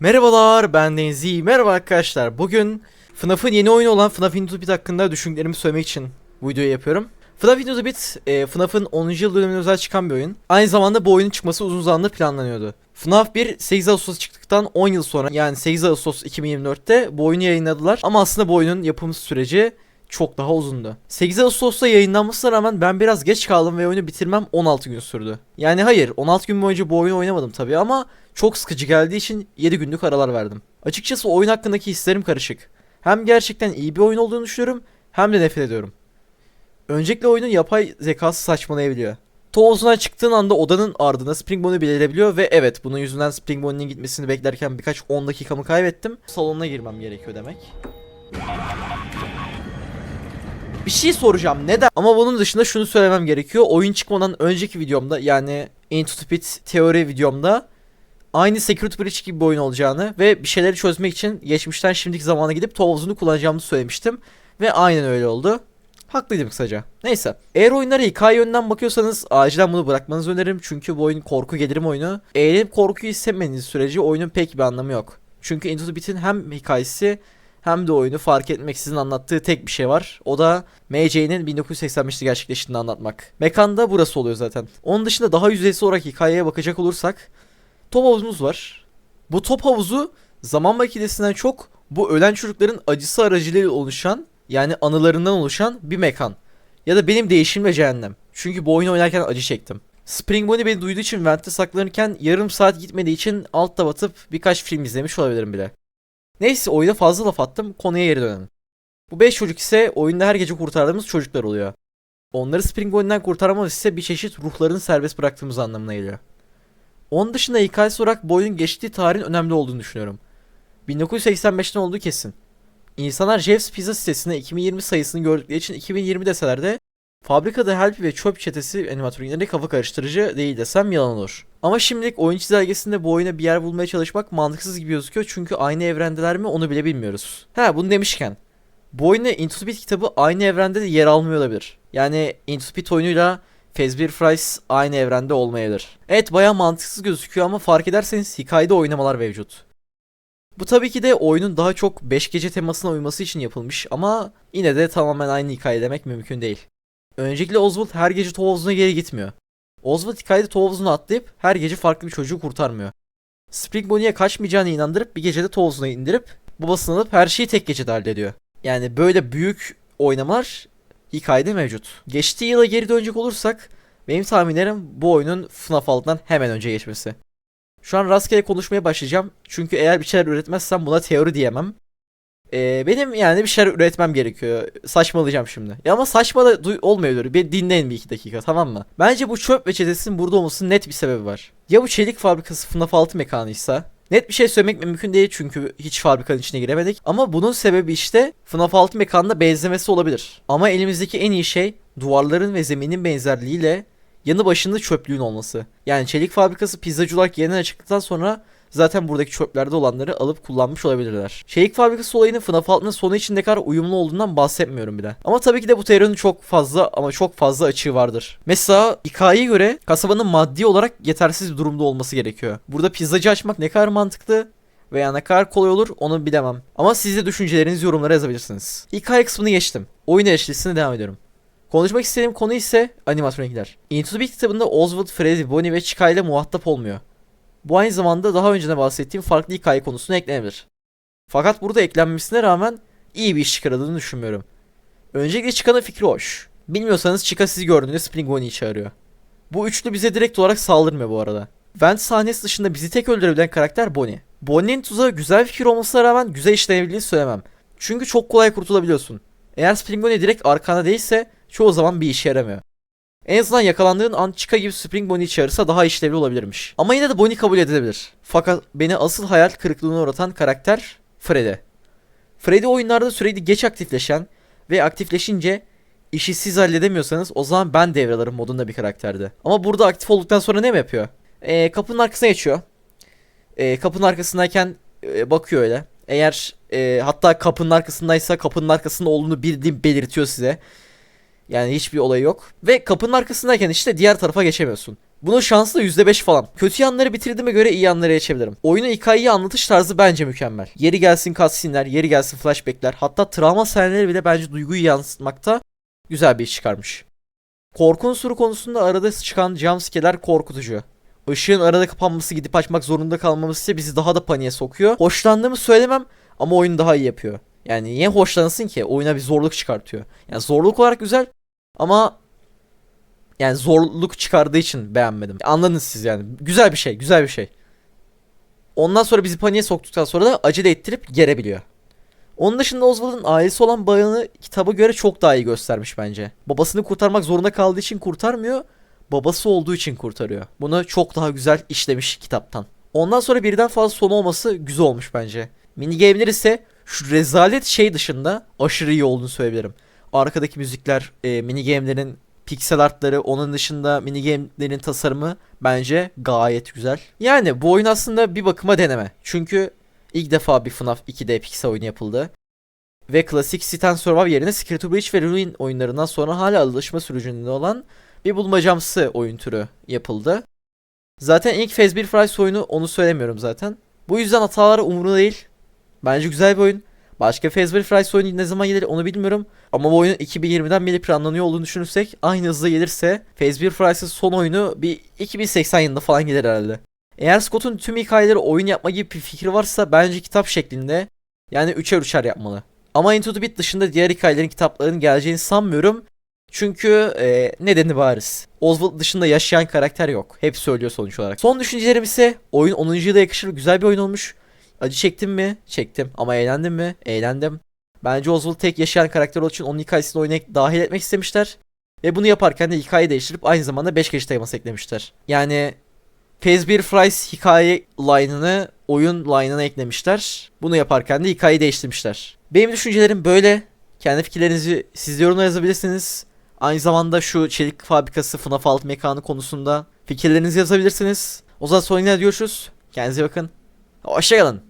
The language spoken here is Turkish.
Merhabalar ben Denzi. Merhaba arkadaşlar. Bugün FNAF'ın yeni oyunu olan FNAF Into Beat hakkında düşüncelerimi söylemek için bu videoyu yapıyorum. FNAF Into Beat, e, FNAF'ın 10. yıl dönümüne özel çıkan bir oyun. Aynı zamanda bu oyunun çıkması uzun zamandır planlanıyordu. FNAF 1 8 Ağustos çıktıktan 10 yıl sonra yani 8 Ağustos 2024'te bu oyunu yayınladılar. Ama aslında bu oyunun yapım süreci çok daha uzundu. 8 Ağustos'ta yayınlanmasına rağmen ben biraz geç kaldım ve oyunu bitirmem 16 gün sürdü. Yani hayır 16 gün boyunca bu oyunu oynamadım tabii ama çok sıkıcı geldiği için 7 günlük aralar verdim. Açıkçası oyun hakkındaki hislerim karışık. Hem gerçekten iyi bir oyun olduğunu düşünüyorum hem de nefret ediyorum. Öncelikle oyunun yapay zekası saçmalayabiliyor. Toğuzuna çıktığın anda odanın ardına Spring Bonnie belirebiliyor ve evet bunun yüzünden Spring Bonnie'nin gitmesini beklerken birkaç 10 dakikamı kaybettim. Salonuna girmem gerekiyor demek. Bir şey soracağım neden? Ama bunun dışında şunu söylemem gerekiyor. Oyun çıkmadan önceki videomda yani Into the Pit teori videomda aynı Security Breach gibi bir oyun olacağını ve bir şeyleri çözmek için geçmişten şimdiki zamana gidip Tovuz'unu kullanacağımı söylemiştim. Ve aynen öyle oldu. Haklıydım kısaca. Neyse. Eğer oyunlara hikaye yönünden bakıyorsanız acilen bunu bırakmanızı öneririm. Çünkü bu oyun korku gelirim oyunu. Eğlenip korkuyu hissetmediğiniz sürece oyunun pek bir anlamı yok. Çünkü Into the Beat'in hem hikayesi hem de oyunu fark etmeksizin anlattığı tek bir şey var. O da MJ'nin 1985'te gerçekleştiğini anlatmak. Mekanda burası oluyor zaten. Onun dışında daha yüzeysel olarak hikayeye bakacak olursak top havuzumuz var. Bu top havuzu zaman makinesinden çok bu ölen çocukların acısı aracılığıyla oluşan yani anılarından oluşan bir mekan. Ya da benim değişim ve cehennem. Çünkü bu oyunu oynarken acı çektim. Spring Bonnie beni duyduğu için vente saklanırken yarım saat gitmediği için altta batıp birkaç film izlemiş olabilirim bile. Neyse oyuna fazla laf attım konuya geri dönelim. Bu 5 çocuk ise oyunda her gece kurtardığımız çocuklar oluyor. Onları Spring Bonnie'den kurtaramamız ise bir çeşit ruhlarını serbest bıraktığımız anlamına geliyor. Onun dışında hikayesi olarak bu geçtiği tarihin önemli olduğunu düşünüyorum. 1985'ten olduğu kesin. İnsanlar Jeff's Pizza sitesinde 2020 sayısını gördükleri için 2020 deseler de fabrikada Help ve Chop çetesi animatörleri kafa karıştırıcı değil desem yalan olur. Ama şimdilik oyun çizelgesinde bu oyuna bir yer bulmaya çalışmak mantıksız gibi gözüküyor çünkü aynı evrendeler mi onu bile bilmiyoruz. Ha bunu demişken bu oyunda Into the Beat kitabı aynı evrende de yer almıyor olabilir. Yani Into the Beat oyunuyla Fazbear Fries aynı evrende olmayabilir. Evet baya mantıksız gözüküyor ama fark ederseniz hikayede oynamalar mevcut. Bu tabii ki de oyunun daha çok 5 gece temasına uyması için yapılmış ama yine de tamamen aynı hikaye demek mümkün değil. Öncelikle Oswald her gece Tovuz'una geri gitmiyor. Oswald hikayede Tovuz'unu atlayıp her gece farklı bir çocuğu kurtarmıyor. Spring Bonnie'ye kaçmayacağını inandırıp bir gecede Tovuz'una indirip babasını alıp her şeyi tek gecede hallediyor. Yani böyle büyük oynamalar hikayede mevcut. Geçtiği yıla geri dönecek olursak benim tahminlerim bu oyunun FNAF altından hemen önce geçmesi. Şu an rastgele konuşmaya başlayacağım. Çünkü eğer bir şeyler üretmezsem buna teori diyemem. Ee, benim yani bir şeyler üretmem gerekiyor. Saçmalayacağım şimdi. Ya ama saçma da duy- olmuyor. Bir dinleyin bir iki dakika tamam mı? Bence bu çöp ve çetesinin burada olmasının net bir sebebi var. Ya bu çelik fabrikası FNAF 6 mekanıysa Net bir şey söylemek mümkün değil çünkü hiç fabrikanın içine giremedik. Ama bunun sebebi işte FNAF 6 mekanına benzemesi olabilir. Ama elimizdeki en iyi şey duvarların ve zeminin benzerliğiyle yanı başında çöplüğün olması. Yani çelik fabrikası pizzacı olarak yeniden açıklıktan sonra zaten buradaki çöplerde olanları alıp kullanmış olabilirler. Çelik fabrikası olayının FNAF 6'nın sonu için ne kadar uyumlu olduğundan bahsetmiyorum bile. Ama tabii ki de bu teorinin çok fazla ama çok fazla açığı vardır. Mesela hikayeye göre kasabanın maddi olarak yetersiz bir durumda olması gerekiyor. Burada pizzacı açmak ne kadar mantıklı veya ne kadar kolay olur onu bilemem. Ama siz de düşüncelerinizi yorumlara yazabilirsiniz. Hikaye kısmını geçtim. Oyun eleştirisine devam ediyorum. Konuşmak istediğim konu ise animatronikler. Into the Beat kitabında Oswald, Freddy, Bonnie ve Chica ile muhatap olmuyor. Bu aynı zamanda daha önce de bahsettiğim farklı hikaye konusuna eklenebilir. Fakat burada eklenmesine rağmen iyi bir iş çıkarıldığını düşünmüyorum. Öncelikle Chica'nın fikri hoş. Bilmiyorsanız Chica sizi gördüğünde Spring Bonnie'yi çağırıyor. Bu üçlü bize direkt olarak saldırmıyor bu arada. Vent sahnesi dışında bizi tek öldürebilen karakter Bonnie. Bonnie'nin tuzağı güzel fikir olmasına rağmen güzel işlenebildiğini söylemem. Çünkü çok kolay kurtulabiliyorsun. Eğer Spring Bonnie direkt arkanda değilse çoğu zaman bir işe yaramıyor. En azından yakalandığın an Chica gibi Spring Bonnie çağırırsa daha işlevli olabilirmiş. Ama yine de Bonnie kabul edilebilir. Fakat beni asıl hayal kırıklığına uğratan karakter Freddy. Freddy oyunlarda sürekli geç aktifleşen ve aktifleşince işi siz halledemiyorsanız o zaman ben devralarım modunda bir karakterdi. Ama burada aktif olduktan sonra ne mi yapıyor? Ee, kapının arkasına geçiyor. Ee, kapının arkasındayken e, bakıyor öyle. Eğer e, hatta kapının arkasındaysa kapının arkasında olduğunu bildiğim belirtiyor size. Yani hiçbir olay yok. Ve kapının arkasındayken işte diğer tarafa geçemiyorsun. Bunun şansı da %5 falan. Kötü yanları bitirdiğime göre iyi yanlara geçebilirim. Oyunu hikayeyi anlatış tarzı bence mükemmel. Yeri gelsin cutscene'ler, yeri gelsin flashback'ler, hatta travma sahneleri bile bence duyguyu yansıtmakta güzel bir iş çıkarmış. Korku unsuru konusunda arada çıkan jumpscare'ler korkutucu. Işığın arada kapanması gidip açmak zorunda kalmamız ise bizi daha da paniğe sokuyor. Hoşlandığımı söylemem ama oyun daha iyi yapıyor. Yani niye hoşlanırsın ki? Oyuna bir zorluk çıkartıyor. Yani zorluk olarak güzel ama yani zorluk çıkardığı için beğenmedim. Anladınız siz yani. Güzel bir şey, güzel bir şey. Ondan sonra bizi paniğe soktuktan sonra da acele ettirip gerebiliyor. Onun dışında Oswald'ın ailesi olan bayanı kitaba göre çok daha iyi göstermiş bence. Babasını kurtarmak zorunda kaldığı için kurtarmıyor, babası olduğu için kurtarıyor. Bunu çok daha güzel işlemiş kitaptan. Ondan sonra birden fazla sonu olması güzel olmuş bence. Mini game'ler ise şu rezalet şey dışında aşırı iyi olduğunu söyleyebilirim. Arkadaki müzikler, e, mini game'lerin piksel artları, onun dışında mini game'lerin tasarımı bence gayet güzel. Yani bu oyun aslında bir bakıma deneme. Çünkü ilk defa bir FNAF 2D piksel oyunu yapıldı. Ve klasik Sit and Survive yerine Secret to Breach ve Ruin oyunlarından sonra hala alışma sürecinde olan bir bulmacamsı oyun türü yapıldı. Zaten ilk Phase 1 Fries oyunu onu söylemiyorum zaten. Bu yüzden hataları umurumda değil. Bence güzel bir oyun. Başka Phase 1 Fries oyunu ne zaman gelir onu bilmiyorum. Ama bu oyunun 2020'den beri planlanıyor olduğunu düşünürsek aynı hızla gelirse Phase 1 Fries'ın son oyunu bir 2080 yılında falan gelir herhalde. Eğer Scott'un tüm hikayeleri oyun yapma gibi bir fikri varsa bence kitap şeklinde yani üçer üçer yapmalı. Ama Into the Beat dışında diğer hikayelerin kitapların geleceğini sanmıyorum. Çünkü e, nedeni bariz. Oswald dışında yaşayan karakter yok. Hep söylüyor sonuç olarak. Son düşüncelerim ise oyun 10. yıla yakışır güzel bir oyun olmuş. Acı çektim mi? Çektim. Ama eğlendim mi? Eğlendim. Bence Oswald tek yaşayan karakter olduğu için onun hikayesini oyuna dahil etmek istemişler. Ve bunu yaparken de hikayeyi değiştirip aynı zamanda 5 kişi teması eklemişler. Yani Phase 1 Fries hikaye line'ını oyun line'ına eklemişler. Bunu yaparken de hikayeyi değiştirmişler. Benim düşüncelerim böyle. Kendi fikirlerinizi siz yorumlara yazabilirsiniz. Aynı zamanda şu çelik fabrikası FNAF 6 mekanı konusunda fikirlerinizi yazabilirsiniz. O zaman sonra yine görüşürüz. Kendinize bakın. Hoşçakalın.